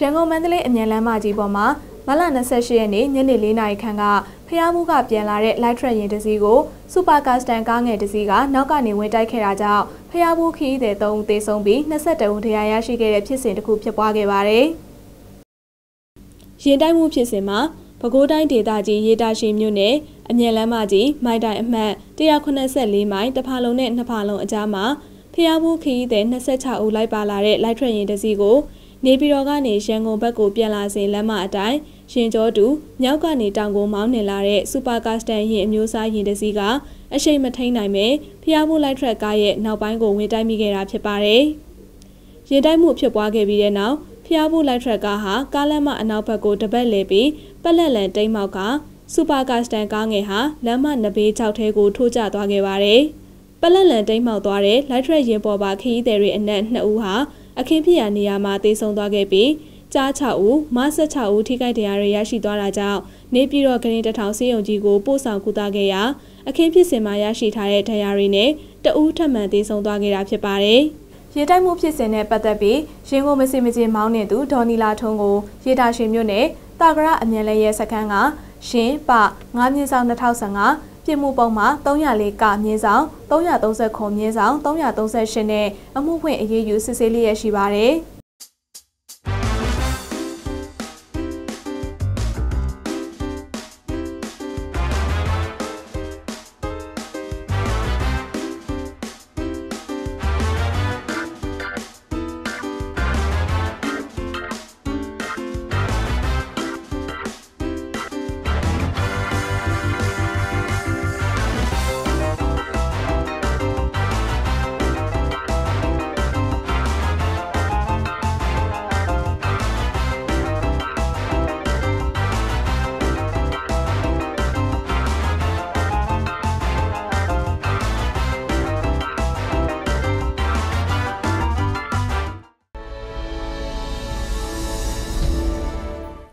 ရန်ကုန်မန္တလေးအမြန်လမ်းမကြီးပေါ်မှာမလ28ရက်နေ့ညနေ4နာရီခန့်ကဖျားမှုကပြန်လာတဲ့ light train ရင်တစ်စီးကိုစူပါကာစတန်ကားငယ်တစ်စီးကနောက်ကနေဝင်တိုက်ခဲ့တာကြောင့်ဖျားမှုခီးတဲ့3ဦးသေဆုံးပြီး22ဦးတရားရရှိခဲ့တဲ့ဖြစ်စဉ်တစ်ခုဖြစ်ပွားခဲ့ပါတယ်။ရင်တိုက်မှုဖြစ်စဉ်မှာပဲခူးတိုင်းဒေသကြီးရေတာရှိမြို့နယ်အမြန်လမ်းမကြီးမိုင်တိုင်အမှတ်184မိုင်တဖာလုံးနဲ့နှစ်ဖာလုံးအကြားမှာဖျားမှုခီးတဲ့26ဦးလိုက်ပါလာတဲ့ light train ရင်တစ်စီးကို နေပြည်တော်ကနေရန်ကုန်ဘက်ကိုပြန်လာစဉ်လမ်းမအတိုင်းရင်ကျော်တူမြောက်ကနေတောင်ကိုမောင်းနေလာတဲ့စူပါကာစတန်ရင်အမျိုးအစားရင်တစည်းကအရှိန်မထိန်နိုင်ပဲဖျားဖို့လိုက်ထရက်ကားရဲ့နောက်ပိုင်းကိုဝင်တိုက်မိခဲ့တာဖြစ်ပါတယ်။ရင်တိုက်မှုဖြစ်ပွားခဲ့ပြီးတဲ့နောက်ဖျားဖို့လိုက်ထရက်ကားဟာကားလမ်းမအနောက်ဘက်ကိုတပတ်လဲပြီးပက်လက်လန်တိမ်မောက်ကစူပါကာစတန်ကားငယ်ဟာလမ်းမနဘေးချောက်ထဲကိုထိုးကျသွားခဲ့ပါတယ်။ ပလက်လန်တိမ်မောက်သွားတဲ့လိုက်ထရက်ရင်ပေါ်ပါခရီးသည်တွေအနက်2ဦးဟာအခင်းဖြစ်ရာနေရာမှာတေဆုံးသွားခဲ့ပြီးကြား6ဦးမဆက်6ဦးထိခိုက်ဒဏ်ရာတွေရရှိသွားတာကြောင့်နေပြည်တော်ဂရင်းတထောင်စေယုံကြီးကိုပို့ဆောင်ကူတာခဲ့ရာအခင်းဖြစ်စဉ်မှာရရှိထားတဲ့ဒဏ်ရာတွေနဲ့တဦးထပ်မံတေဆုံးသွားခဲ့တာဖြစ်ပါတယ်။ရေတိုက်မှုဖြစ်စဉ်နဲ့ပတ်သက်ပြီးရင်းကုန်မစီမချင်းမောင်းနေသူဒေါ်နီလာထုံးကိုရေတာရှင်မြို့နယ်တာကရအမြန်လဲရဲစခန်းကရှင်ပ9မြင်းဆောင်2015 ပြည်မှုပုံမှာ304ကမြင်းဆောင်330ခုမြင်းဆောင်338နဲ့အမှုဖွင့်အရေးယူစစ်ဆေးလျက်ရှိပါတယ်။